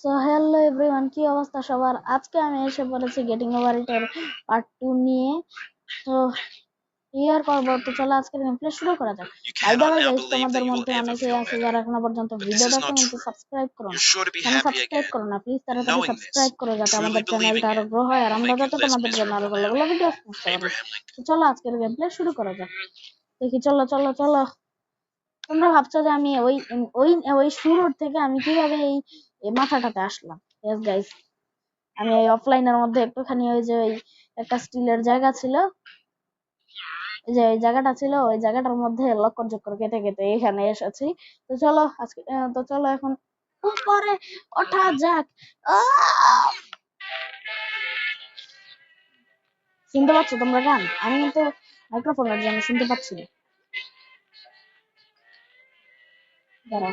So hello everyone কি অবস্থা সবার? আজকে আমি এসে পড়েছি গেটিং ওভার ইট এর পার্ট টু নিয়ে। তো ইয়ার করব তো চলো আজকে গেমপ্লে শুরু করা যাক। ওয়ে গাইস তোমাদের মধ্যে অনেকে আছে যারা এখনও পর্যন্ত ভিডিও দেখো কিন্তু সাবস্ক্রাইব করো। না সাবস্ক্রাইব করো না প্লিজ তাড়াতাড়ি সাবস্ক্রাইব করো যাতে আমাদের চ্যানেলটা আরও গ্রো হয় আর আমরা যাতে তোমাদের জন্য আরও ভালো ভালো ভিডিও করতে পারি তো চলো আজকের গেমপ্লে শুরু করা যাক। দেখি চলো চলো চলো। তোমরা ভাবছ যে আমি ওই ওই ওই শুরুর থেকে আমি কীভাবে এই এই মাথাটাতে আসলাম। ইয়েস গাইস আমি এই অফলাইনের মধ্যে একটুখানি ওই যে ওই একটা স্টিলের জায়গা ছিল। যে ওই জায়গাটা ছিল, ওই জায়গাটার মধ্যে লক্কর চক্কর কেটে কেটে এখানে এসেছি। তো চলো আজকে তো চলো এখন উপরে ওঠা যাক! শুনতে পাচ্ছ তোমরা গান? আমি কিন্তু মাইক্রোফোনের জন্য শুনতে পাচ্ছি না। দাঁড়া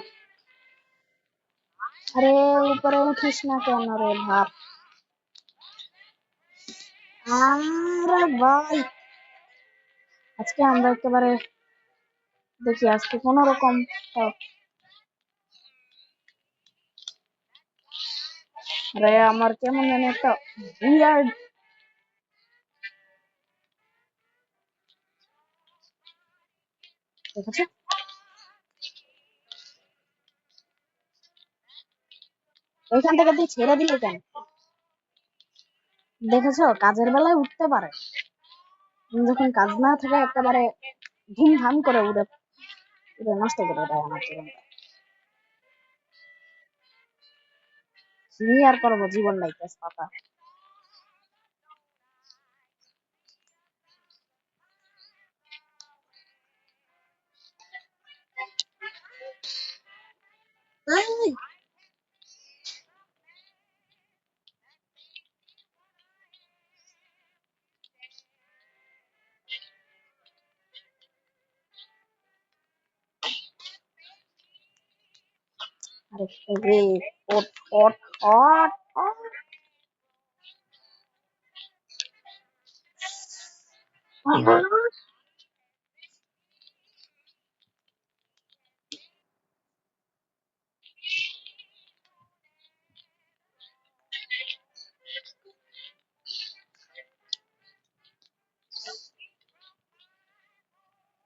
আরে উপরে উঠিস না কেন রে ভাব? আরে ভাই, আজকে আমরা একেবারে দেখি, আজকে কোন রকম আমার কেমন জানি একটা বিয়ার্ড দেখেছ ওইখান থেকে তুই ছেড়ে দিলে কেন? দেখেছ? কাজের বেলায় উঠতে পারে। যখন কাজ না থাকে একেবারে ধুমধাম করে উড়ে উড়ে নষ্ট করে দেয় আমার জীবনটা। কি আর করব? জীবন নাই এই, This game is hot, hot, hot, hot. Uh -huh.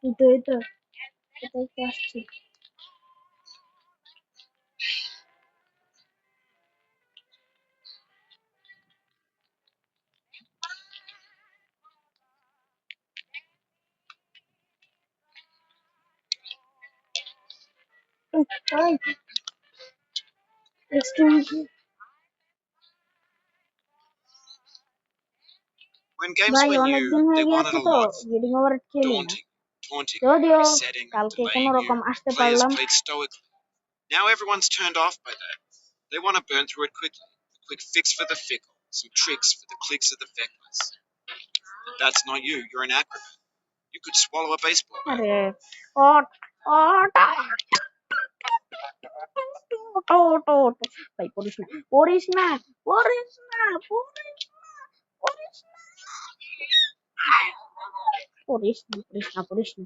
Itu do it kasih. Why? It's too. When games were new, they wanted a lot. Daunting, taunting, Jodio, delaying stoically. Now everyone's turned off by that. They want to burn through it quickly. A quick fix for the fickle, some tricks for the clicks of the feckless. But that's not you, you're an acrobat. You could swallow a baseball bat. ভাই পড়িস না পড়িস না পড়িস না পড়িস না পড়িস না পড়িস না পড়িস না পড়িস না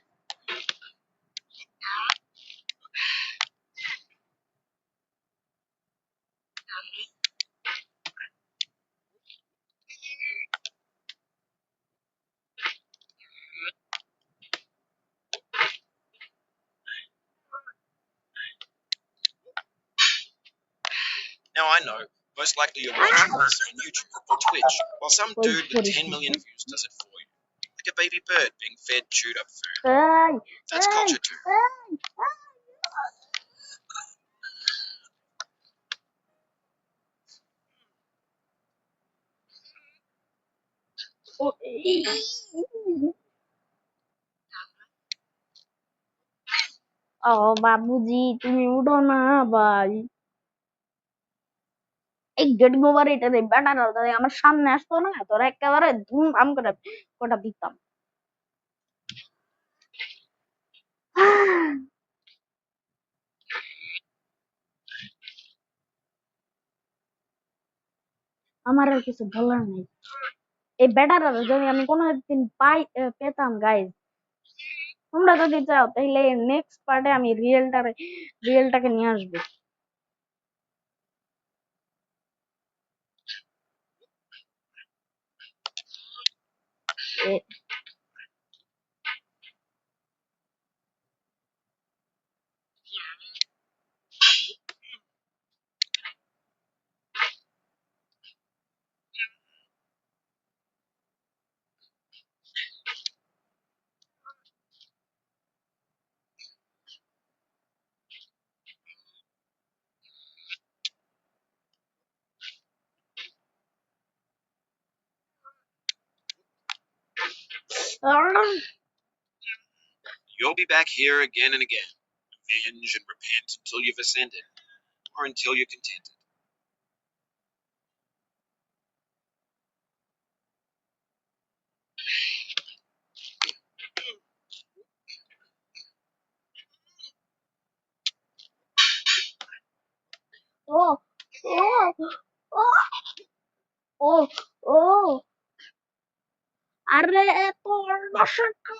Now I know. Most likely you're watching this on YouTube or Twitch, while some Wait, dude what with is 10 this? million views does it for you. Like a baby bird being fed chewed up food. এই That's এই, culture too. এই, ও, এই। ও বাবুজি তুমি উঠো না ভাই এই getting over এই ব্যাটার আমার সামনে আসতো না, তোরা একেবারে ধুম ধাম করে ওটা দিতাম। আমার আর কিছু বলার নেই। এই ব্যাটার যদি আমি কোনো একদিন পাই পেতাম গাইজ তোমরা যদি চাও তাহলে নেক্সট পার্টে আমি রিয়েলটারে রিয়েলটাকে নিয়ে আসব। You'll be back here again and again. Avenge and repent until you've ascended, or until you're contented.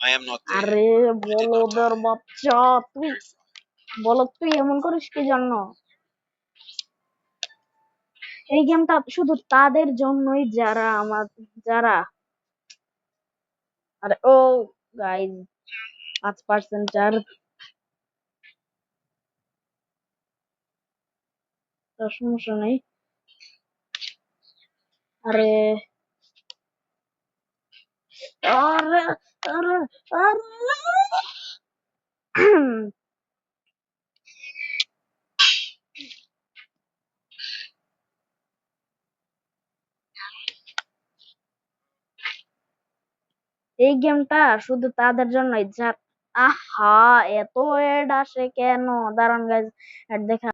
I am not there. আরে বলদের বাচ্চা তুই বলো তুই এমন করিস কি জন্য? এই গেমটা শুধু তাদের জন্যই যারা আমার যারা। আরে ও গাইজ পাঁচ পার্সেন্ট তার সমস্যা নেই। আরে আরে এই গেমটা শুধু তাদের জন্যই যা আহা, এত এড আসে কেন? দাঁড়ান গাইজ দেখা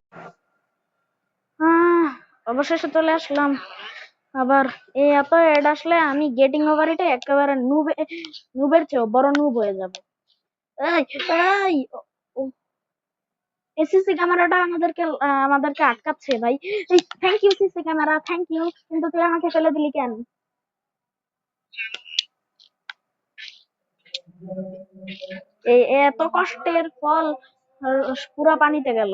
অবশেষে চলে আসলাম। আবার এই এত এড আসলে আমি গেটিং ওভার এটা একেবারে নুবে নুবের চেয়েও বড় নুব হয়ে যাব। এই এই এসিসি ক্যামেরাটা আমাদেরকে আমাদেরকে আটকাচ্ছে ভাই। Thank you CC camera thank you কিন্তু তুই আমাকে ফেলে দিলি কেন? এই এত কষ্টের ফল পুরা পানিতে গেল।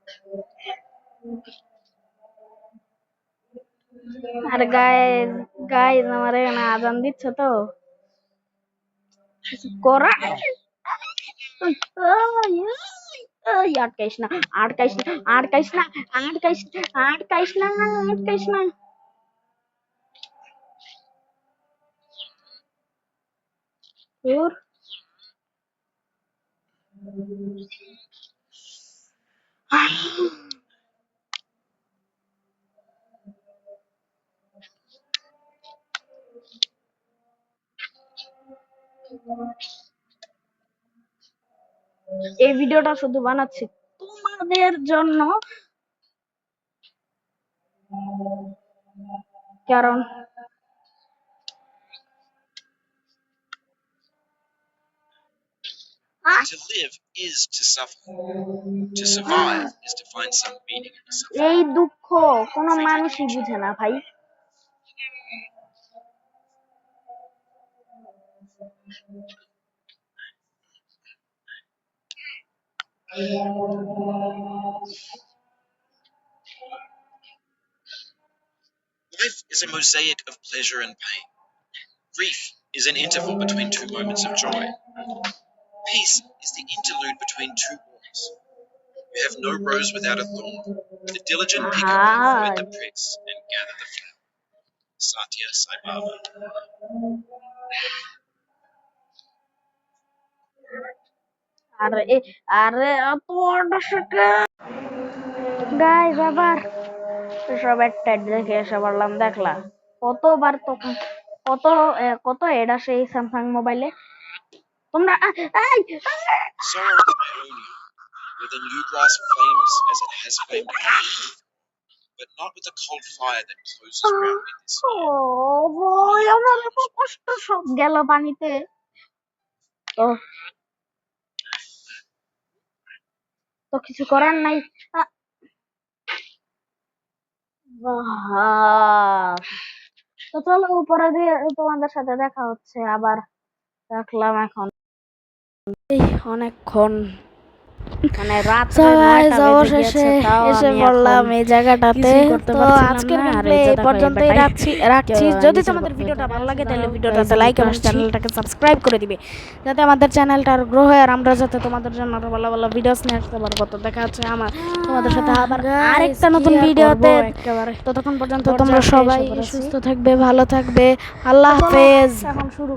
আর গাইজ গাইজ আমার এখানে আজান দিচ্ছে তো কিছু করা ওই, ওই, ওই, আটকাইস না আটকাইস না আটকাইস না আটকাইস আটকাইস না আটকাইস না তোর এই ভিডিওটা শুধু বানাচ্ছি তোমাদের জন্য। কারণ To live is to suffer. To survive is to find some meaning in the suffering. এই দুঃখ কোনো মানুষই বুঝে না ভাই Life is a mosaic of pleasure and pain. Grief is an interval between two moments of joy. Peace is the interlude between two wars. You have no rose without a thorn. The diligent picker will avoid the pricks and gather the flower. Satya Sai Baba. আরে আরে সেটা আবার সব একটা দেখে এসে বললাম দেখলা কতবার তো কত কত এড আসে এই স্যামসাং মোবাইলে তোমরা Sorrow of Ionia, where the new grass flames as it has flamed before, but not with the cold fire that closes around me this year. ভাই আমার এত কষ্ট সব গেল পানিতে তো কিছু করার নাই। তো চলো উপরে দিয়ে তোমাদের সাথে দেখা হচ্ছে আবার রাখলাম এখন এই অনেকক্ষণ। মানে রাত অবশেষে এসে এই জায়গাটাতে। তো আজকের না, আর gameplay এই যে এই দেখো, পর্যন্তই রাখছি রাখছি। যদি তোমাদের ভিডিওটা ভালো লাগে তাহলে ভিডিওটাতে লাইক এবং চ্যানেলটাকে সাবস্ক্রাইব করে দিবে যাতে আমাদের চ্যানেলটা আর গ্রো হয়। আর আমরা যাতে তোমাদের জন্য আরও ভালো ভালো ভিডিওস নিয়ে আসতে পারব। তো দেখা হচ্ছে আমার তোমাদের সাথে আবার আরেকটা নতুন ভিডিওতে ততক্ষণ পর্যন্ত তোমরা সবাই সুস্থ থাকবে ভালো থাকবে। আল্লাহ হাফেজ। এখন শুরু